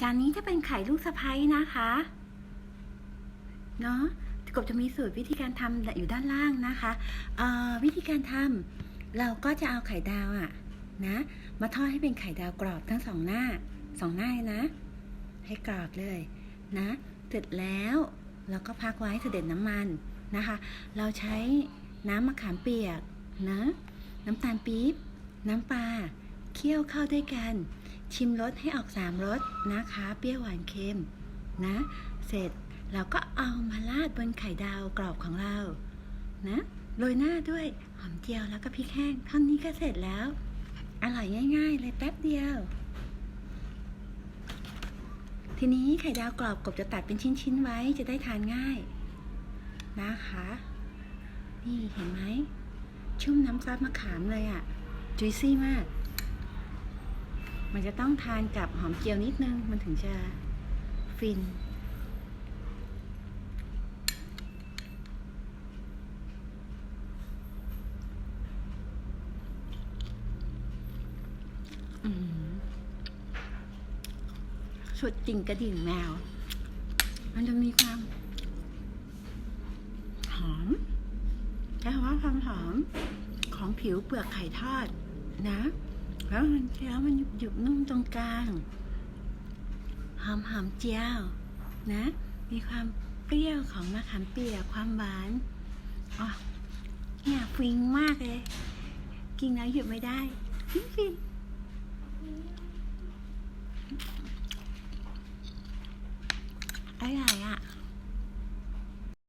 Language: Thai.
จานนี้จะเป็นไข่ลูกสะพ้ยนะคะ เนาะกบจะมีสูตรวิธีการทำอยู่ด้านล่างนะคะวิธีการทำเราก็จะเอาไข่ดาวอะนะ มาทอดให้เป็นไข่ดาวกรอบทั้งสองหน้าสองหน้านะ ให้กรอบเลยนะเสร็จแล้วเราก็พักไว้เสด็จน้ำมันนะคะ เราใช้น้ำมะขามเปียกนะน้ำตาลปี๊บน้ำปลาเคี่ยวเข้าด้วยกัน ชิมรสให้ออกสามรสนะคะ เปรี้ยวหวานเค็มนะ เสร็จเราก็เอามาราดบนไข่ดาวกรอบของเรา นะโรยหน้าด้วยหอมเจียวแล้วก็พริกแห้งเท่านี้ก็เสร็จแล้ว อร่อยง่าย ๆ เลยแป๊บเดียว ทีนี้ไข่ดาวกรอบกบจะตัดเป็นชิ้น ๆ ไว้จะได้ทานง่าย นะคะ นี่เห็นไหม ชุ่มน้ำซอสมะขามเลยอะ่ะ จุยซี่มาก มันจะต้องทานกับหอมเจียวนิดนึง มันถึงจะฟิน สุดจริงกระดิ่งแมว มันจะมีความ หอมใช้คำว่าความหอมของผิวเปลือกไข่ทอดนะ แล้วมันเจียวมันหยุบหยุบนุ่มตรงกลาง หอมหอมเจียวนะ มีความเปรี้ยวของมะขามเปียกความหวานอ๋อเนี่ยฟินมากเลย กินแล้วหยุดไม่ได้ฟิน